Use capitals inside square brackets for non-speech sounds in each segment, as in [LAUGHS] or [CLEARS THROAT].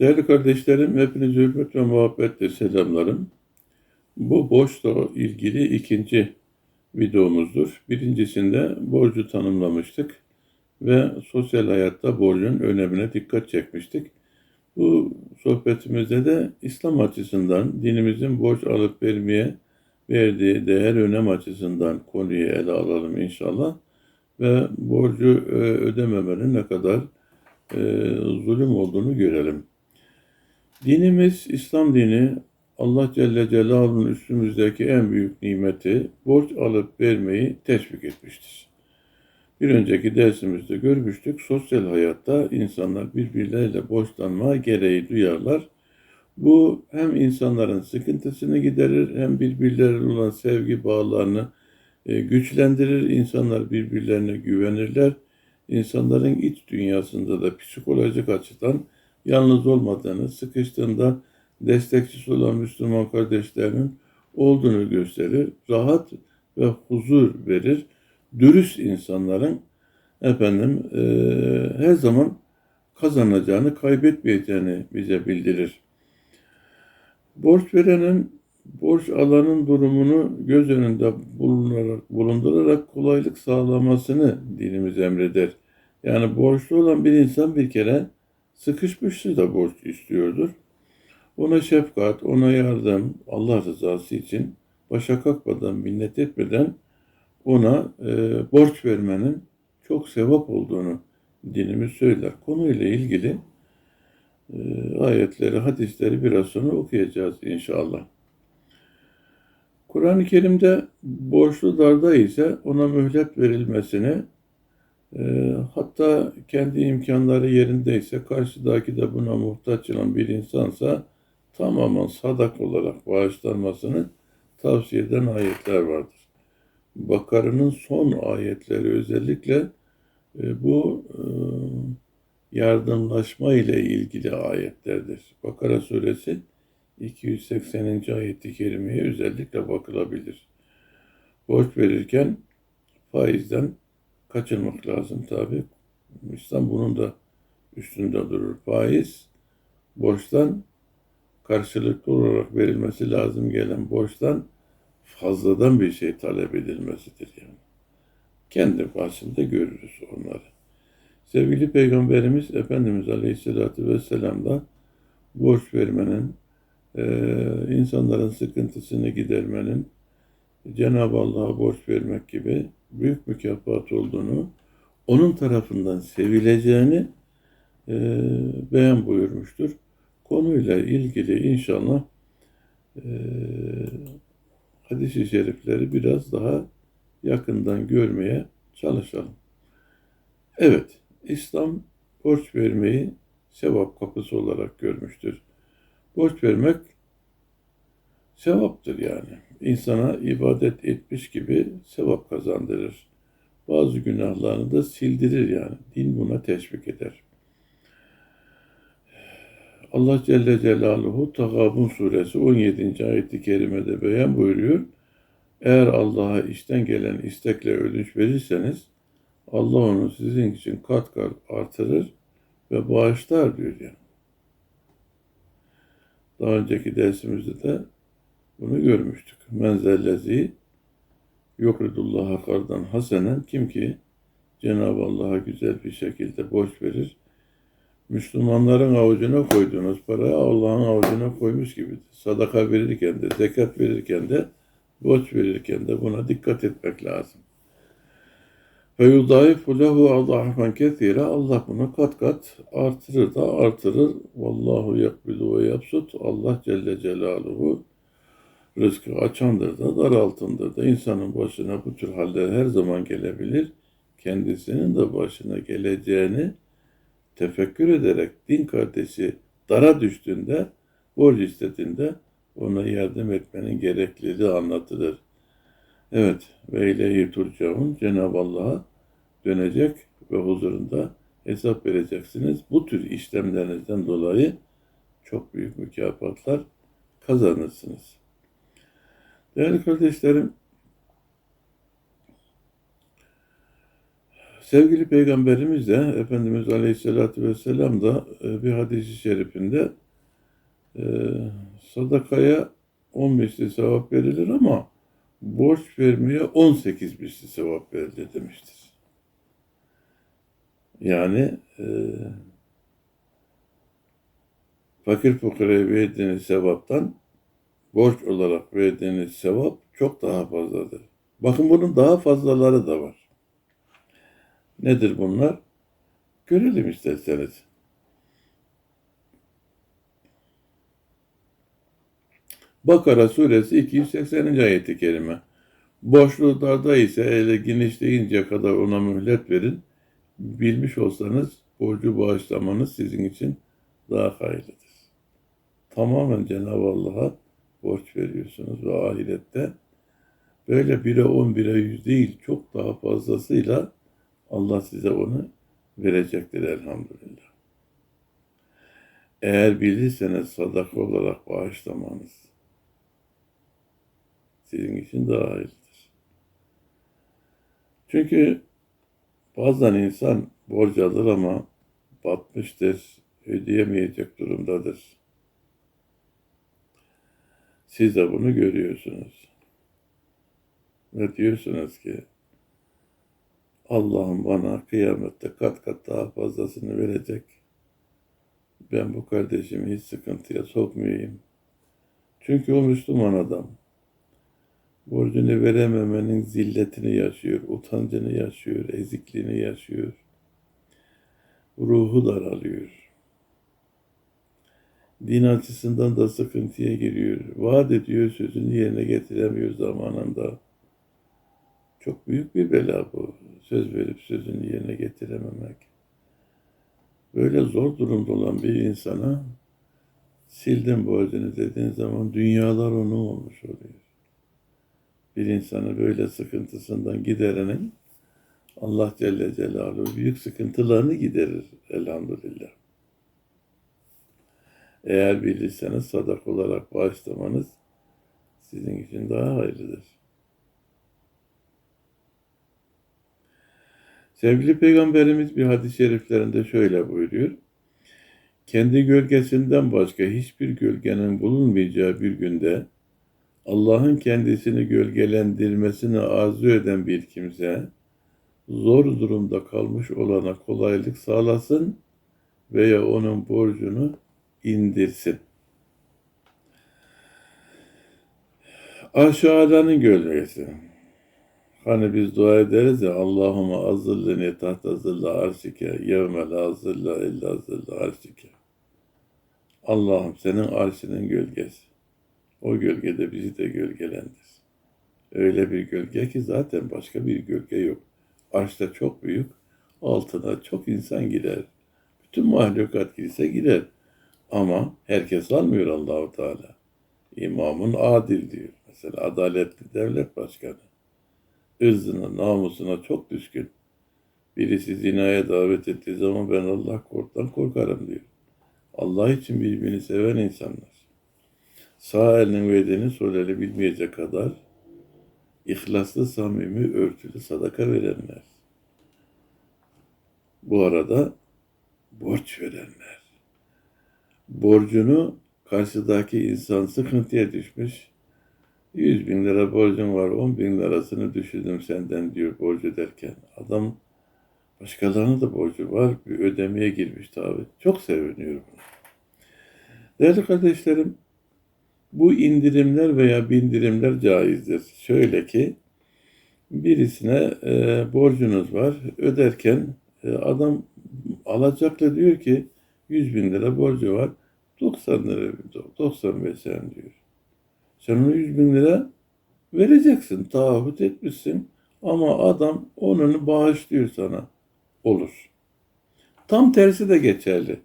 Değerli kardeşlerim, hepinize hürmet ve muhabbetle selamlarım. Bu borçla ilgili ikinci videomuzdur. Birincisinde borcu tanımlamıştık ve sosyal hayatta borcun önemine dikkat çekmiştik. Bu sohbetimizde de İslam açısından dinimizin borç alıp vermeye verdiği değer önem açısından konuyu ele alalım inşallah. Ve borcu e, ödememenin ne kadar e, zulüm olduğunu görelim. Dinimiz, İslam dini Allah Celle Celaluhu'nun üstümüzdeki en büyük nimeti borç alıp vermeyi teşvik etmiştir. Bir önceki dersimizde görmüştük. Sosyal hayatta insanlar birbirleriyle borçlanma gereği duyarlar. Bu hem insanların sıkıntısını giderir hem birbirleriyle olan sevgi bağlarını e, güçlendirir. İnsanlar birbirlerine güvenirler. İnsanların iç dünyasında da psikolojik açıdan yalnız olmadığını, sıkıştığında destekçisi olan Müslüman kardeşlerinin olduğunu gösterir. Rahat ve huzur verir. Dürüst insanların efendim e, her zaman kazanacağını, kaybetmeyeceğini bize bildirir. Borç verenin borç alanın durumunu göz önünde bulunarak, bulundurarak kolaylık sağlamasını dinimiz emreder. Yani borçlu olan bir insan bir kere sıkışmıştır da borç istiyordur. Ona şefkat, ona yardım, Allah rızası için başa kalkmadan, minnet etmeden ona e, borç vermenin çok sevap olduğunu dinimiz söyler. Konuyla ilgili e, ayetleri, hadisleri biraz sonra okuyacağız inşallah. Kur'an-ı Kerim'de borçlu darda ise ona mühlet verilmesini e, hatta kendi imkanları yerindeyse karşıdaki de buna muhtaç olan bir insansa tamamen sadak olarak bağışlanmasını tavsiye eden ayetler vardır. Bakara'nın son ayetleri özellikle e, bu e, yardımlaşma ile ilgili ayetlerdir. Bakara suresi 280. ayeti kerimeye özellikle bakılabilir. Borç verirken faizden kaçırmak lazım tabi. İslam bunun da üstünde durur. Faiz borçtan karşılıklı olarak verilmesi lazım gelen borçtan fazladan bir şey talep edilmesidir yani. Kendi başında görürüz onları. Sevgili Peygamberimiz Efendimiz Aleyhisselatü Vesselam da borç vermenin, insanların sıkıntısını gidermenin, Cenab-ı Allah'a borç vermek gibi büyük mükafat olduğunu, onun tarafından sevileceğini e, beyan buyurmuştur. Konuyla ilgili inşallah e, hadis-i şerifleri biraz daha yakından görmeye çalışalım. Evet, İslam borç vermeyi sevap kapısı olarak görmüştür. Borç vermek sevaptır yani. İnsana ibadet etmiş gibi sevap kazandırır. Bazı günahlarını da sildirir yani. Din buna teşvik eder. Allah Celle Celaluhu Tagabun suresi 17. ayeti kerimede beyan buyuruyor. Eğer Allah'a işten gelen istekle ödünç verirseniz Allah onu sizin için kat kat artırır ve bağışlar diyor yani. Daha önceki dersimizde de bunu görmüştük. Menzellezi yukridullaha kardan hasenen kim ki Cenab-ı Allah'a güzel bir şekilde borç verir. Müslümanların avucuna koyduğunuz parayı Allah'ın avucuna koymuş gibidir. Sadaka verirken de, zekat verirken de, borç verirken de buna dikkat etmek lazım. Ve yudaifu lehu adahfen kethire Allah bunu kat kat artırır da artırır. Vallahu yakbilu ve yapsut. Allah Celle Celaluhu rızkı açandır da daraltındır da insanın başına bu tür haller her zaman gelebilir. Kendisinin de başına geleceğini tefekkür ederek din kardeşi dara düştüğünde, borç istediğinde ona yardım etmenin gerekliliği anlatılır. Evet, ve ileyhi turcaun Cenab-ı Allah'a dönecek ve huzurunda hesap vereceksiniz. Bu tür işlemlerinizden dolayı çok büyük mükafatlar kazanırsınız. Değerli kardeşlerim, Sevgili Peygamberimiz de Efendimiz Aleyhisselatü Vesselam da e, bir hadisi şerifinde e, sadakaya 10 misli sevap verilir ama borç vermeye 18 misli sevap verilir demiştir. Yani e, fakir fukaraya verdiğiniz sevaptan borç olarak verdiğiniz sevap çok daha fazladır. Bakın bunun daha fazlaları da var. Nedir bunlar? Görelim isterseniz. Bakara suresi 280. ayeti kerime. Boşluklarda ise ele genişleyinceye kadar ona mühlet verin. Bilmiş olsanız borcu bağışlamanız sizin için daha hayırlıdır. Tamamen Cenab-ı Allah'a borç veriyorsunuz ve ahirette böyle 1'e 10, 1'e 100 değil çok daha fazlasıyla Allah size onu verecektir elhamdülillah. Eğer bilirseniz sadaka olarak bağışlamanız sizin için daha hayırlıdır. Çünkü bazen insan borç alır ama batmıştır, ödeyemeyecek durumdadır. Siz de bunu görüyorsunuz. Ve diyorsunuz ki Allah'ım bana kıyamette kat kat daha fazlasını verecek. Ben bu kardeşimi hiç sıkıntıya sokmayayım. Çünkü o Müslüman adam. Borcunu verememenin zilletini yaşıyor, utancını yaşıyor, ezikliğini yaşıyor. Ruhu daralıyor. Din açısından da sıkıntıya giriyor. Vaat ediyor, sözünü yerine getiremiyor zamanında. Çok büyük bir bela bu. Söz verip sözünü yerine getirememek. Böyle zor durumda olan bir insana sildim borcunu dediğin zaman dünyalar onun olmuş oluyor. Bir insanı böyle sıkıntısından giderenin Allah Celle Celaluhu büyük sıkıntılarını giderir elhamdülillah. Eğer bilirseniz sadak olarak bağışlamanız sizin için daha hayırlıdır. Sevgili Peygamberimiz bir hadis-i şeriflerinde şöyle buyuruyor. Kendi gölgesinden başka hiçbir gölgenin bulunmayacağı bir günde Allah'ın kendisini gölgelendirmesini arzu eden bir kimse zor durumda kalmış olana kolaylık sağlasın veya onun borcunu indirsin. Aşağıdanın gölgesi. Hani biz dua ederiz ya Allahümme azillini tahta zilla arşike yevme la zilla illa zilla arşike. Allah'ım senin arşinin gölgesi. O gölgede bizi de gölgelendir. Öyle bir gölge ki zaten başka bir gölge yok. Arşta çok büyük, altına çok insan girer. Bütün mahlukat girse girer. Ama herkes almıyor Allahu Teala. İmamın adil diyor. Mesela adaletli devlet başkanı ırzına, namusuna çok düşkün. Birisi zinaya davet ettiği zaman ben Allah korktan korkarım diyor. Allah için birbirini seven insanlar. Sağ elinin verdiğini sol eli bilmeyecek kadar ihlaslı, samimi, örtülü sadaka verenler. Bu arada borç verenler. Borcunu karşıdaki insan sıkıntıya düşmüş, 100 bin lira borcum var, 10 bin lirasını düşürdüm senden diyor borcu derken. Adam başkalarına da borcu var, bir ödemeye girmiş tabi. Çok seviniyor buna. Değerli kardeşlerim, bu indirimler veya bindirimler caizdir. Şöyle ki, birisine e, borcunuz var, öderken e, adam alacakla diyor ki 100 bin lira borcu var, 90 lira, 95 sen diyor. Sen ona 100 bin lira vereceksin. Taahhüt etmişsin. Ama adam onunu bağışlıyor sana. Olur. Tam tersi de geçerli.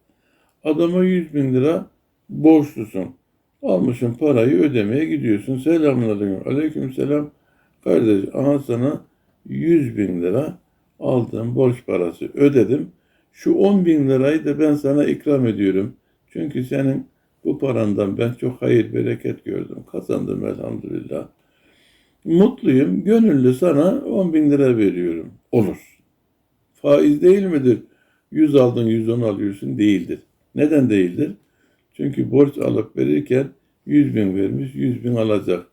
Adama 100 bin lira borçlusun. Almışsın parayı ödemeye gidiyorsun. Selamun aleyküm. Aleyküm selam. Kardeş aha sana 100 bin lira aldığım borç parası ödedim. Şu 10 bin lirayı da ben sana ikram ediyorum. Çünkü senin bu parandan ben çok hayır bereket gördüm. Kazandım elhamdülillah. Mutluyum. Gönüllü sana 10 bin lira veriyorum. Olur. Faiz değil midir? 100 aldın 110 alıyorsun değildir. Neden değildir? Çünkü borç alıp verirken 100 bin vermiş 100 bin alacak.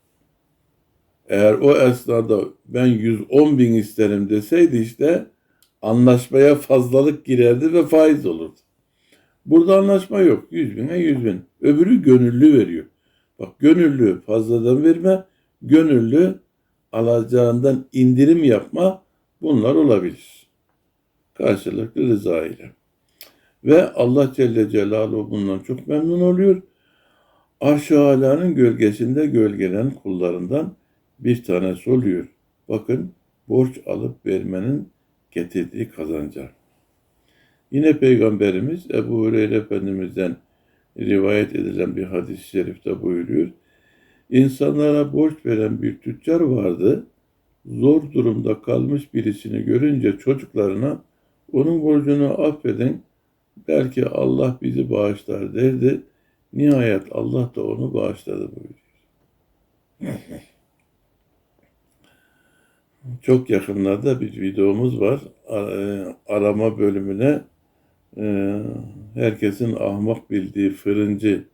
Eğer o esnada ben 110 bin isterim deseydi işte anlaşmaya fazlalık girerdi ve faiz olurdu. Burada anlaşma yok. 100 bine 100 bin. Öbürü gönüllü veriyor. Bak gönüllü fazladan verme, gönüllü alacağından indirim yapma bunlar olabilir. Karşılıklı rıza ile. Ve Allah Celle Celaluhu bundan çok memnun oluyor. Arş-ı gölgesinde gölgelen kullarından bir tanesi oluyor. Bakın borç alıp vermenin getirdiği kazanca. Yine Peygamberimiz Ebu Hureyre Efendimiz'den rivayet edilen bir hadis-i şerifte buyuruyor. İnsanlara borç veren bir tüccar vardı. Zor durumda kalmış birisini görünce çocuklarına onun borcunu affedin, belki Allah bizi bağışlar derdi. Nihayet Allah da onu bağışladı buyuruyor. [LAUGHS] Çok yakınlarda bir videomuz var. Ar- Arama bölümüne e, herkesin ahmak bildiği fırıncı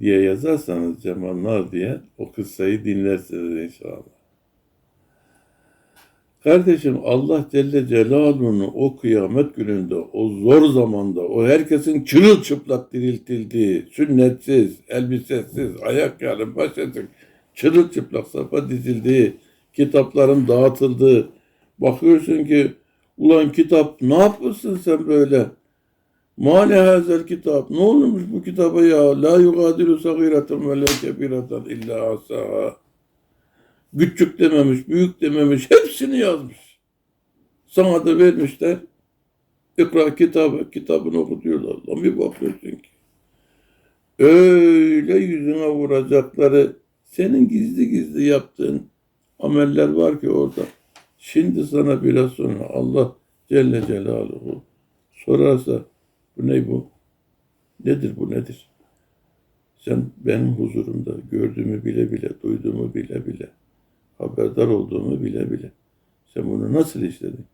diye yazarsanız Cemallar diye o kıssayı dinlersiniz inşallah. Kardeşim Allah Celle Celaluhu'nu o kıyamet gününde, o zor zamanda, o herkesin çırılçıplak diriltildiği, sünnetsiz, elbisesiz, ayak yarın, baş açık, çırılçıplak safa dizildiği, kitapların dağıtıldığı, bakıyorsun ki ulan kitap ne yapmışsın sen böyle? Mâle hazel kitap. Ne olmuş bu kitaba ya? La yugadiru sagireten ve la kebireten illa asaha. Küçük dememiş, büyük dememiş. Hepsini yazmış. Sana da vermişler. İkra kitabı. Kitabını okutuyorlar. Lan bir bakıyorsun ki. Öyle yüzüne vuracakları senin gizli gizli yaptığın ameller var ki orada. Şimdi sana biraz sonra Allah Celle Celaluhu sorarsa bu ne bu? Nedir bu nedir? Sen benim huzurumda gördüğümü bile bile, duyduğumu bile bile, haberdar olduğumu bile bile. Sen bunu nasıl işledin?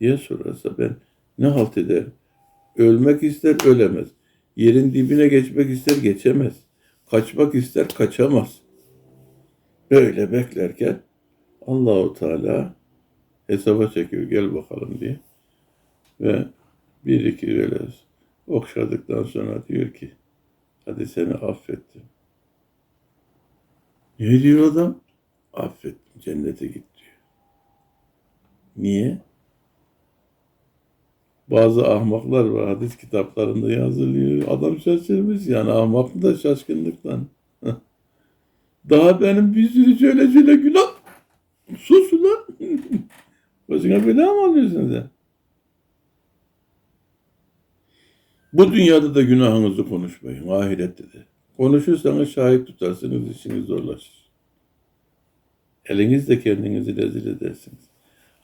diye sorarsa ben ne halt ederim? Ölmek ister ölemez. Yerin dibine geçmek ister geçemez. Kaçmak ister kaçamaz. Böyle beklerken Allahu Teala hesaba çekiyor gel bakalım diye. Ve bir iki böyle okşadıktan sonra diyor ki hadi seni affettim. Ne diyor adam? Affettim cennete git diyor. Niye? Bazı ahmaklar var hadis kitaplarında yazılıyor. Adam şaşırmış yani ahmak da şaşkınlıktan. Daha benim bir sürü şöyle şöyle günah. Sus ulan. [LAUGHS] Başına bela mı alıyorsun sen? Bu dünyada da günahınızı konuşmayın. Ahirette de. Konuşursanız şahit tutarsınız, işiniz zorlaşır. Elinizle kendinizi rezil edersiniz.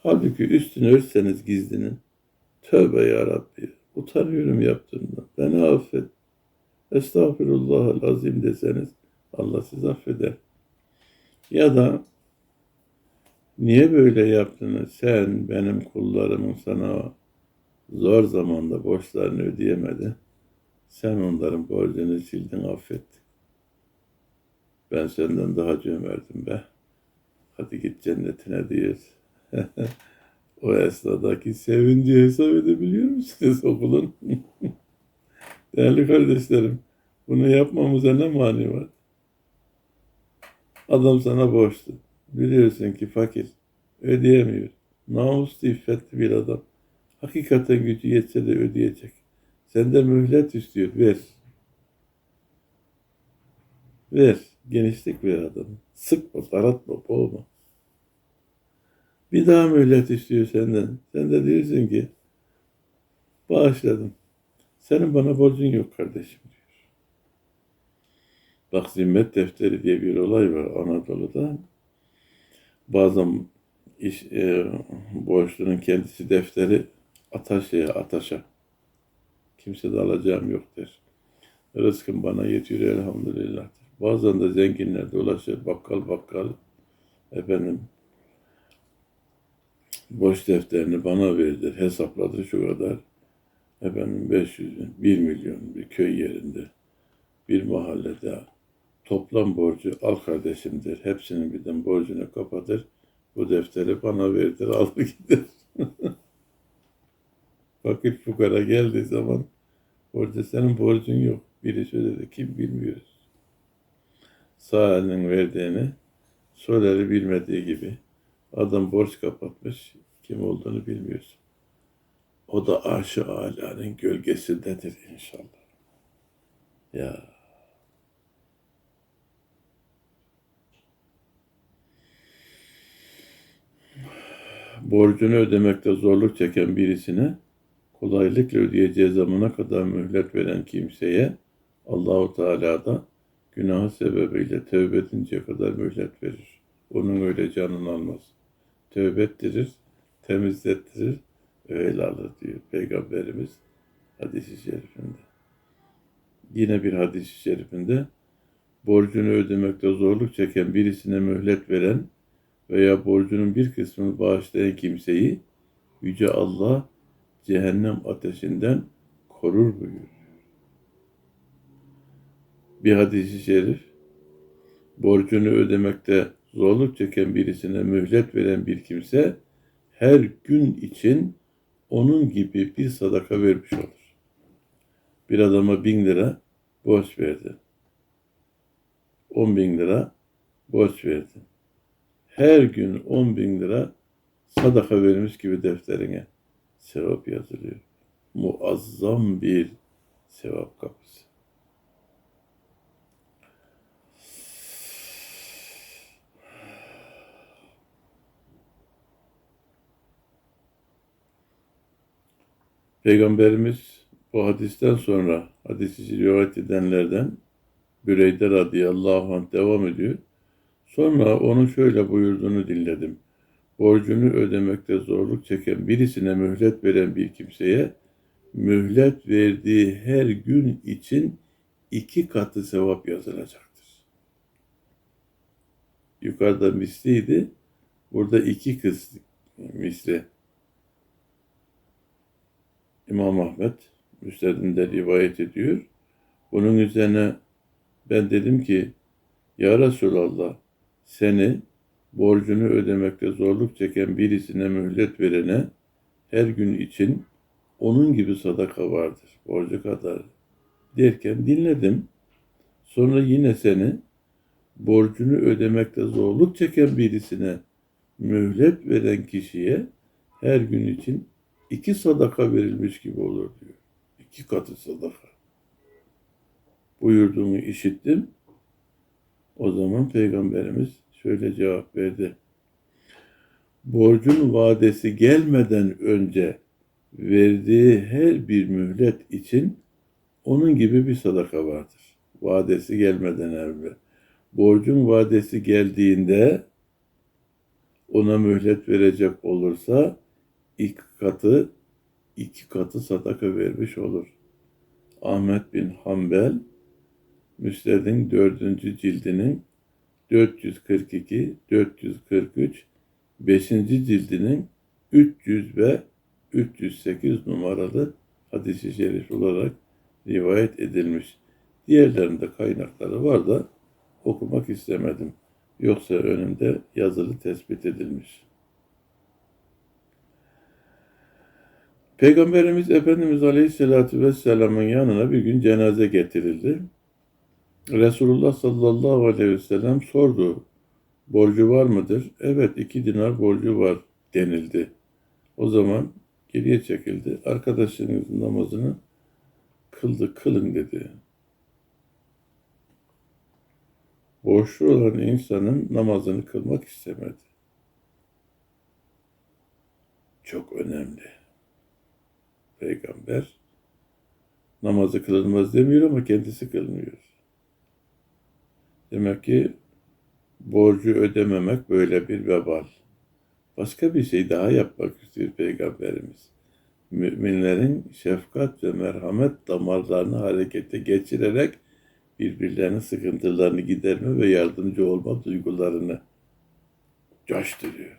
Halbuki üstünü örtseniz gizlinin. Tövbe ya Rabbi. Utanıyorum yaptığımdan. Beni affet. Estağfirullah azim deseniz Allah sizi affeder. Ya da niye böyle yaptınız? Sen benim kullarımın sana zor zamanda borçlarını ödeyemedi. Sen onların borcunu sildin, affettin. Ben senden daha cömertim be. Hadi git cennetine diyor. [LAUGHS] o esnadaki sevinci hesap edebiliyor musunuz okulun? [LAUGHS] Değerli kardeşlerim, bunu yapmamıza ne mani var? Adam sana borçlu. Biliyorsun ki fakir. Ödeyemiyor. Namuslu, iffetli bir adam. Hakikaten gücü yetse de ödeyecek. Senden mühlet istiyor. Ver. Ver. Genişlik ver adamı. Sıkma, daratma, boğma. Bir daha mühlet istiyor senden. Sen de diyorsun ki bağışladım. Senin bana borcun yok kardeşim diyor. Bak zimmet defteri diye bir olay var Anadolu'da. Bazen iş, e, borçlunun kendisi defteri atar şeye ataşa. Kimse de alacağım yok der. Rızkım bana yetiyor elhamdülillah. der. Bazen de zenginler dolaşır bakkal bakkal efendim Boş defterini bana verdi. Hesapladı şu kadar. Efendim 500 bin, 1 milyon bir köy yerinde. Bir mahallede toplam borcu al kardeşimdir. Hepsinin birden borcunu kapatır. Bu defteri bana verdir. Alır [LAUGHS] gider. Fakir fukara geldiği zaman orada senin borcun yok. Biri söyledi kim bilmiyoruz. Sağ elinin verdiğini sol eli bilmediği gibi adam borç kapatmış. Kim olduğunu bilmiyoruz. O da arş-ı alanın gölgesindedir inşallah. Ya borcunu ödemekte zorluk çeken birisine kolaylıkla ödeyeceği zamana kadar mühlet veren kimseye Allahu Teala da günahı sebebiyle tövbe edinceye kadar mühlet verir. Onun öyle canını almaz. Tövbe ettirir, temizlettirir, öyle alır diyor Peygamberimiz hadisi şerifinde. Yine bir hadis-i şerifinde borcunu ödemekte zorluk çeken birisine mühlet veren veya borcunun bir kısmını bağışlayan kimseyi Yüce Allah cehennem ateşinden korur buyuruyor. Bir hadisi şerif, borcunu ödemekte zorluk çeken birisine mühlet veren bir kimse her gün için onun gibi bir sadaka vermiş olur. Bir adama bin lira borç verdin. On bin lira borç verdin. Her gün on bin lira sadaka vermiş gibi defterine sevap yazılıyor. Muazzam bir sevap kapısı. Peygamberimiz bu hadisten sonra hadisi rivayet edenlerden Büreyde radıyallahu anh devam ediyor. Sonra onun şöyle buyurduğunu dinledim. Borcunu ödemekte zorluk çeken birisine mühlet veren bir kimseye mühlet verdiği her gün için iki katı sevap yazılacaktır. Yukarıda misliydi. Burada iki kız misli. İmam Ahmet Müsned'inde rivayet ediyor. Bunun üzerine ben dedim ki Ya Resulallah seni borcunu ödemekte zorluk çeken birisine mühlet verene her gün için onun gibi sadaka vardır. Borcu kadar derken dinledim. Sonra yine seni borcunu ödemekte zorluk çeken birisine mühlet veren kişiye her gün için iki sadaka verilmiş gibi olur diyor. İki katı sadaka. Buyurduğunu işittim. O zaman Peygamberimiz şöyle cevap verdi. Borcun vadesi gelmeden önce verdiği her bir mühlet için onun gibi bir sadaka vardır. Vadesi gelmeden evvel. Borcun vadesi geldiğinde ona mühlet verecek olursa iki katı iki katı sadaka vermiş olur. Ahmet bin Hanbel Müsned'in dördüncü cildinin 442, 443, 5. cildinin 300 ve 308 numaralı hadisi şerif olarak rivayet edilmiş. Diğerlerinde kaynakları var da okumak istemedim. Yoksa önümde yazılı tespit edilmiş. Peygamberimiz Efendimiz Aleyhisselatü Vesselam'ın yanına bir gün cenaze getirildi. Resulullah sallallahu aleyhi ve sellem sordu. Borcu var mıdır? Evet iki dinar borcu var denildi. O zaman geriye çekildi. Arkadaşınızın namazını kıldı, kılın dedi. Borçlu olan insanın namazını kılmak istemedi. Çok önemli. Peygamber namazı kılınmaz demiyor ama kendisi kılmıyor. Demek ki borcu ödememek böyle bir vebal. Başka bir şey daha yapmak istiyor Peygamberimiz. Müminlerin şefkat ve merhamet damarlarını harekete geçirerek birbirlerinin sıkıntılarını giderme ve yardımcı olma duygularını coşturuyor.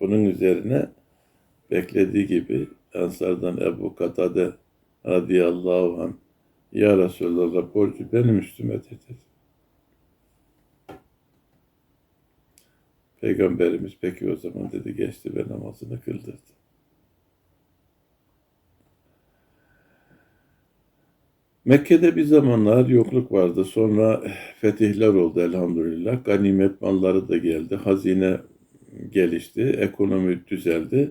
Bunun üzerine beklediği gibi Ensardan Ebu Katade radıyallahu anh Ya Resulallah borcu benim üstümedir dedi. Peygamberimiz peki o zaman dedi geçti ve namazını kıldırdı. Mekke'de bir zamanlar yokluk vardı. Sonra fetihler oldu elhamdülillah. Ganimet malları da geldi. Hazine gelişti. Ekonomi düzeldi.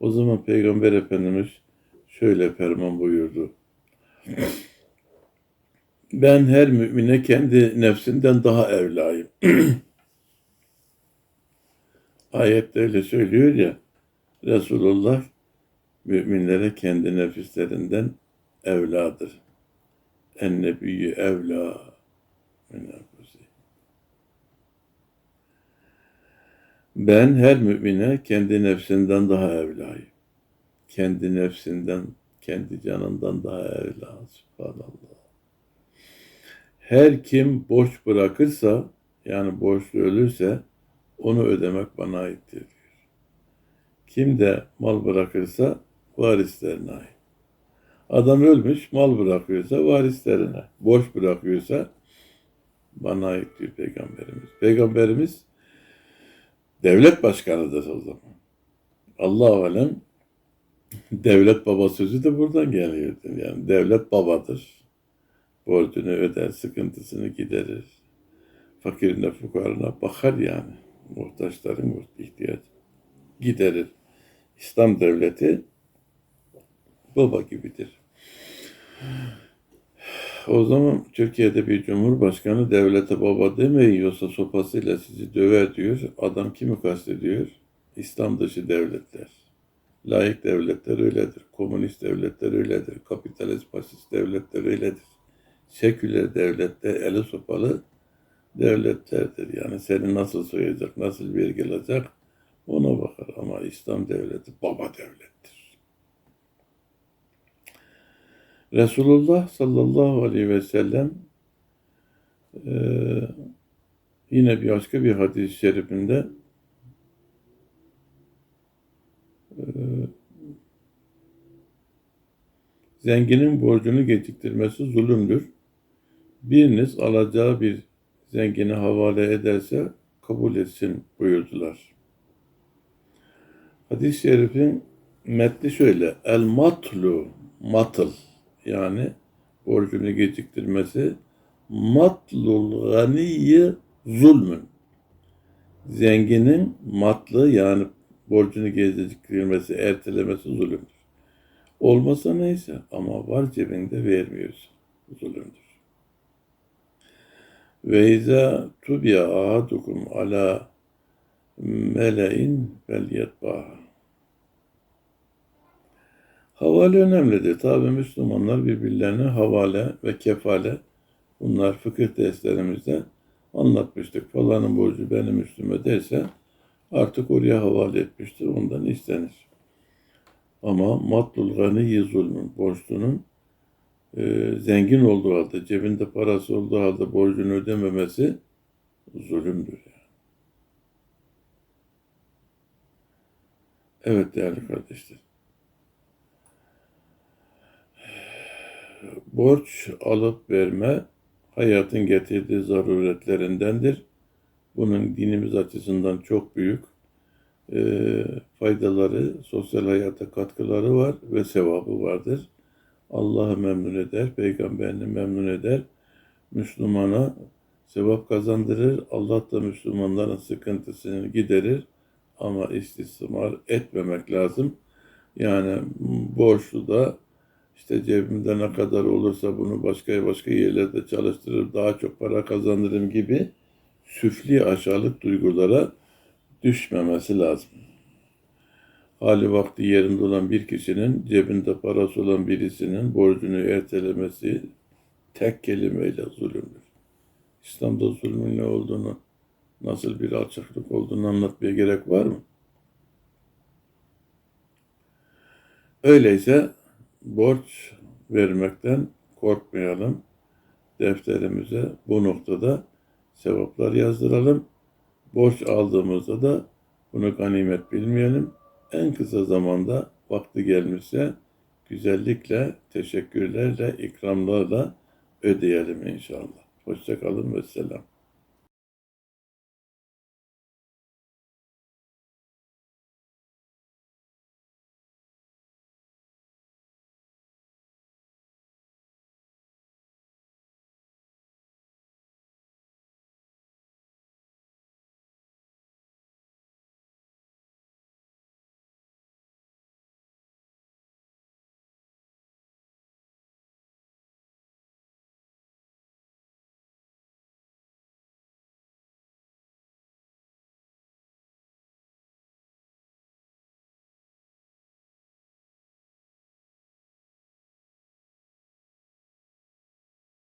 O zaman Peygamber Efendimiz şöyle ferman buyurdu. Ben her mümine kendi nefsinden daha evlayım. [CLEARS THROAT] Ayette öyle söylüyor ya. Resulullah müminlere kendi nefislerinden evladır. En nebiyyü evla. Ben her mümine kendi nefsinden daha evlayım. Kendi nefsinden, kendi canından daha evla. Subhanallah. Her kim borç bırakırsa, yani borçlu ölürse, onu ödemek bana aittir diyor. Kim de mal bırakırsa varislerine ait. Adam ölmüş, mal bırakıyorsa varislerine, borç bırakıyorsa bana ait diyor Peygamberimiz. Peygamberimiz devlet başkanıdır o zaman. Allah alem devlet baba sözü de buradan geliyor. Yani devlet babadır. Borcunu öder, sıkıntısını giderir. Fakirine, fukarına bakar yani. Muhtaçların ihtiyaç giderir. İslam devleti baba gibidir. O zaman Türkiye'de bir cumhurbaşkanı devlete baba demeyiyorsa sopasıyla sizi döver diyor. Adam kimi kastediyor? İslam dışı devletler. Layık devletler öyledir. Komünist devletler öyledir. Kapitalist faşist devletler öyledir. Seküler devlette eli sopalı devletlerdir. Yani seni nasıl soyacak, nasıl vergi alacak ona bakar. Ama İslam devleti baba devlettir. Resulullah sallallahu aleyhi ve sellem e, yine bir başka bir hadis-i şerifinde e, zenginin borcunu geciktirmesi zulümdür. Biriniz alacağı bir zengini havale ederse kabul etsin buyurdular. Hadis-i şerifin metni şöyle. El matlu, matıl yani borcunu geciktirmesi matlul ganiyyi zulmün. Zenginin matlı yani borcunu geciktirmesi, ertelemesi zulümdür. Olmasa neyse ama var cebinde vermiyorsun. Zulümdür. Ve izâ tubiya ahadukum ala mele'in fel yetbaha. Havale önemlidir. Tabi Müslümanlar birbirlerine havale ve kefale bunlar fıkıh derslerimizde anlatmıştık. Falanın borcu benim üstüme derse artık oraya havale etmiştir. Ondan istenir. Ama matlul ganiyi zulmün borçlunun e, zengin olduğu halde, cebinde parası olduğu halde borcunu ödememesi zulümdür. Evet değerli kardeşler. Borç alıp verme hayatın getirdiği zaruretlerindendir. Bunun dinimiz açısından çok büyük e, faydaları, sosyal hayata katkıları var ve sevabı vardır. Allah'ı memnun eder, peygamberini memnun eder. Müslümana sevap kazandırır. Allah da Müslümanların sıkıntısını giderir. Ama istismar etmemek lazım. Yani borçlu da işte cebimde ne kadar olursa bunu başka başka yerlerde çalıştırır, daha çok para kazanırım gibi süfli aşağılık duygulara düşmemesi lazım. Hali vakti yerinde olan bir kişinin cebinde parası olan birisinin borcunu ertelemesi tek kelimeyle zulümdür. İslam'da zulmün ne olduğunu, nasıl bir alçaklık olduğunu anlatmaya gerek var mı? Öyleyse borç vermekten korkmayalım. Defterimize bu noktada sevaplar yazdıralım. Borç aldığımızda da Bunu ganimet bilmeyelim. En kısa zamanda vakti gelmişse güzellikle, teşekkürlerle, ikramlarla ödeyelim inşallah. Hoşça kalın ve selam.